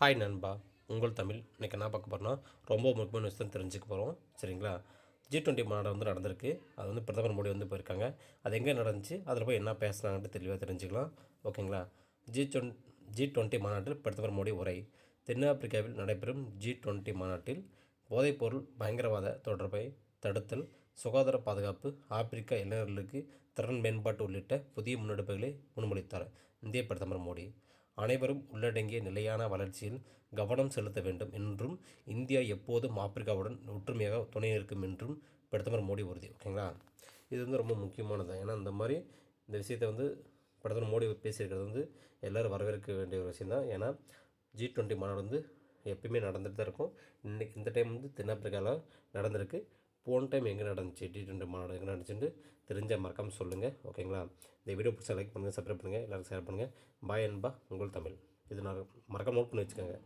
Hi நண்பா. உங்கள் தமிழ். இன்றைக்கி என்ன பார்க்க போகிறோன்னா ரொம்ப முக்கியமான விஷயம் தெரிஞ்சுக்க போகிறோம் சரிங்களா? ஜி டுவெண்ட்டி மாநாடு வந்து நடந்திருக்கு. அது வந்து பிரதமர் மோடி வந்து போயிருக்காங்க. அது எங்கே நடந்துச்சு? அதில் போய் என்ன பேசுனாங்கன்ட்டு தெளிவாக தெரிஞ்சுக்கலாம். ஓகேங்களா? ஜி டுவென் ஜி டுவெண்ட்டி மாநாட்டில் பிரதமர் மோடி உரை. தென்னாப்பிரிக்காவில் நடைபெறும் ஜி டுவெண்ட்டி மாநாட்டில் போதைப்பொருள் பயங்கரவாத தொடர்பை தடுத்தல் சுகாதார பாதுகாப்பு ஆப்பிரிக்க இளைஞர்களுக்கு திறன் மேம்பாட்டு உள்ளிட்ட புதிய முன்னெடுப்புகளை முன்மொழித்தார் இந்திய பிரதமர் மோடி. அனைவரும் உள்ளடங்கிய நிலையான வளர்ச்சியில் கவனம் செலுத்த வேண்டும் என்றும் இந்தியா எப்போதும் ஆப்பிரிக்காவுடன் ஒற்றுமையாக துணை நிற்கும் என்றும் பிரதமர் மோடி உறுதி ஓகேங்களா? இது வந்து ரொம்ப முக்கியமானது. ஏன்னா இந்த மாதிரி இந்த விஷயத்தை வந்து பிரதமர் மோடி பேசியிருக்கிறது வந்து எல்லோரும் வரவேற்க வேண்டிய ஒரு விஷயம் தான் ஏன்னா ஜி டுவெண்ட்டி மாநாடு வந்து எப்பயுமே நடந்துகிட்டு தான் இருக்கும். இன்றைக்கி இந்த டைம் வந்து தென்னாப்பிரிக்காவில் நடந்திருக்கு. போன டைம் எங்கே நடந்துச்சு? டி டுவெண்ட்டி மாநாடு எங்கே நடந்துச்சுன்னு தெரிஞ்சால் மறக்காமல் சொல்லுங்கள் ஓகேங்களா? இந்த வீடியோ பிடிச்சா லைக் பண்ணுங்கள் சப்ஸ்கிரைப் பண்ணுங்கள் எல்லாருக்கும் ஷேர் பண்ணுங்கள் பாய் அன்பா உங்கள் தமிழ். இது நான் மறக்காம நோட் பண்ணி வச்சுக்கோங்க.